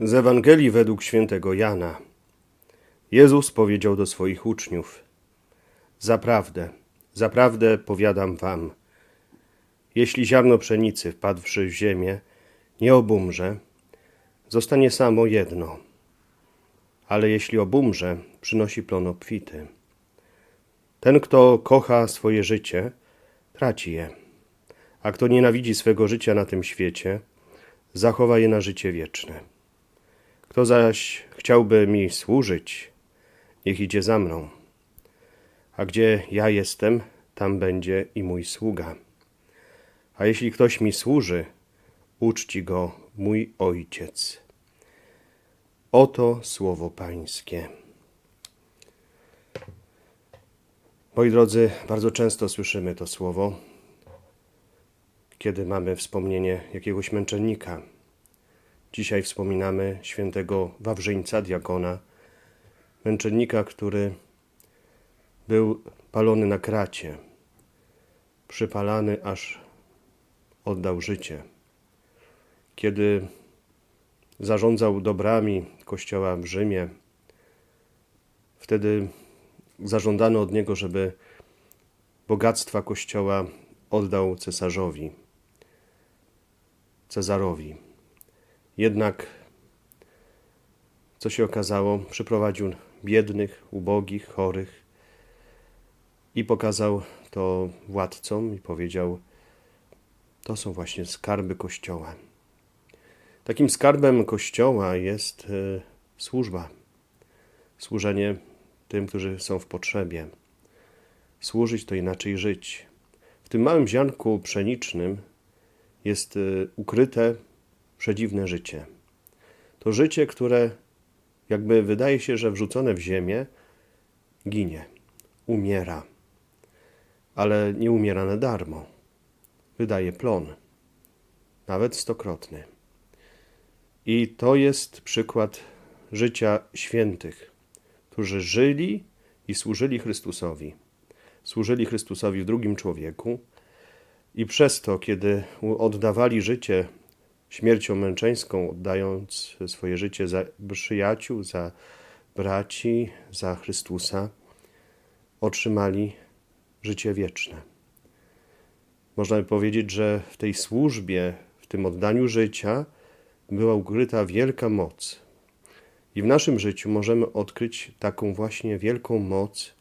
Z Ewangelii według świętego Jana. Jezus powiedział do swoich uczniów: Zaprawdę, zaprawdę powiadam wam, jeśli ziarno pszenicy wpadłszy w ziemię, nie obumrze, zostanie samo jedno, ale jeśli obumrze, przynosi plon obfity. Ten, kto kocha swoje życie, traci je, a kto nienawidzi swego życia na tym świecie, zachowa je na życie wieczne. Kto zaś chciałby mi służyć, niech idzie za mną. A gdzie ja jestem, tam będzie i mój sługa. A jeśli ktoś mi służy, uczci go mój ojciec. Oto słowo Pańskie. Moi drodzy, bardzo często słyszymy to słowo, kiedy mamy wspomnienie jakiegoś męczennika. Dzisiaj wspominamy świętego Wawrzyńca, diakona, męczennika, który był palony na kracie, przypalany aż oddał życie. Kiedy zarządzał dobrami kościoła w Rzymie, wtedy zażądano od niego, żeby bogactwa kościoła oddał cesarzowi, Cezarowi. Jednak, co się okazało, przyprowadził biednych, ubogich, chorych i pokazał to władcom i powiedział: To są właśnie skarby Kościoła. Takim skarbem Kościoła jest e, służba, służenie tym, którzy są w potrzebie. Służyć to inaczej żyć. W tym małym ziarnku pszenicznym jest e, ukryte przedziwne życie. To życie, które jakby wydaje się, że wrzucone w ziemię ginie, umiera, ale nie umiera na darmo. Wydaje plon, nawet stokrotny. I to jest przykład życia świętych, którzy żyli i służyli Chrystusowi. Służyli Chrystusowi w drugim człowieku i przez to, kiedy oddawali życie śmiercią męczeńską, oddając swoje życie za przyjaciół, za braci, za Chrystusa, otrzymali życie wieczne. Można by powiedzieć, że w tej służbie, w tym oddaniu życia była ukryta wielka moc. I w naszym życiu możemy odkryć taką właśnie wielką moc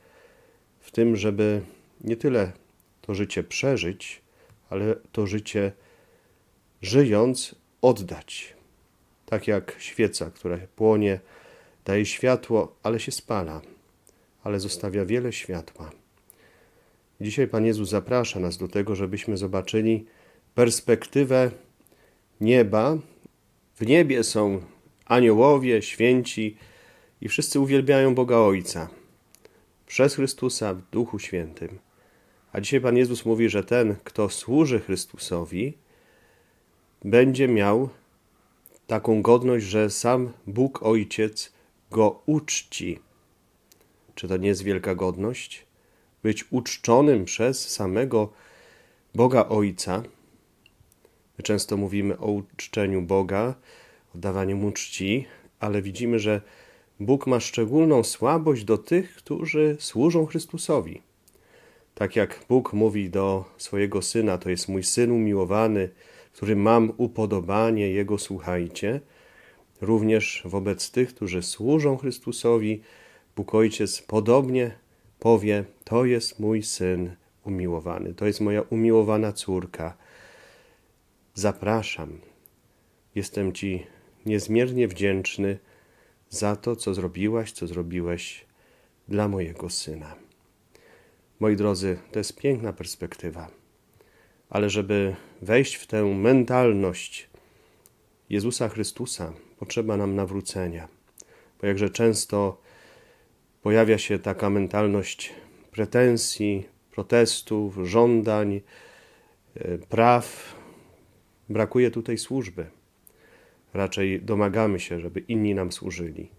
w tym, żeby nie tyle to życie przeżyć, ale to życie żyjąc, oddać. Tak jak świeca, która płonie, daje światło, ale się spala, ale zostawia wiele światła. Dzisiaj Pan Jezus zaprasza nas do tego, żebyśmy zobaczyli perspektywę nieba. W niebie są aniołowie, święci i wszyscy uwielbiają Boga Ojca przez Chrystusa w Duchu Świętym. A dzisiaj Pan Jezus mówi, że ten, kto służy Chrystusowi, będzie miał taką godność, że sam Bóg Ojciec go uczci. Czy to nie jest wielka godność? Być uczczonym przez samego Boga Ojca. My często mówimy o uczczeniu Boga, oddawaniu mu czci, ale widzimy, że Bóg ma szczególną słabość do tych, którzy służą Chrystusowi. Tak jak Bóg mówi do swojego syna, to jest mój syn umiłowany, który mam upodobanie, Jego słuchajcie. Również wobec tych, którzy służą Chrystusowi, Bóg Ojciec podobnie powie: To jest mój syn umiłowany, to jest moja umiłowana córka. Zapraszam. Jestem Ci niezmiernie wdzięczny za to, co zrobiłaś, co zrobiłeś dla mojego syna. Moi drodzy, to jest piękna perspektywa, ale żeby wejść w tę mentalność Jezusa Chrystusa, potrzeba nam nawrócenia. Bo jakże często pojawia się taka mentalność pretensji, protestów, żądań, e, praw, brakuje tutaj służby. Raczej domagamy się, żeby inni nam służyli,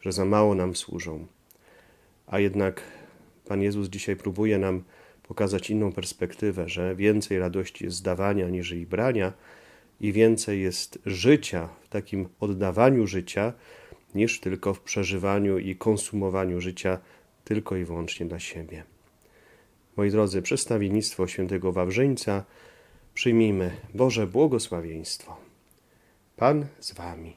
że za mało nam służą. A jednak Pan Jezus dzisiaj próbuje nam pokazać inną perspektywę, że więcej radości jest dawania niż i brania i więcej jest życia w takim oddawaniu życia, niż tylko w przeżywaniu i konsumowaniu życia tylko i wyłącznie dla siebie. Moi drodzy, przedstawiennictwo świętego Wawrzyńca przyjmijmy Boże błogosławieństwo. Pan z wami.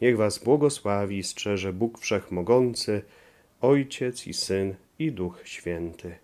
Niech was błogosławi i strzeże Bóg Wszechmogący, Ojciec i Syn i Duch Święty.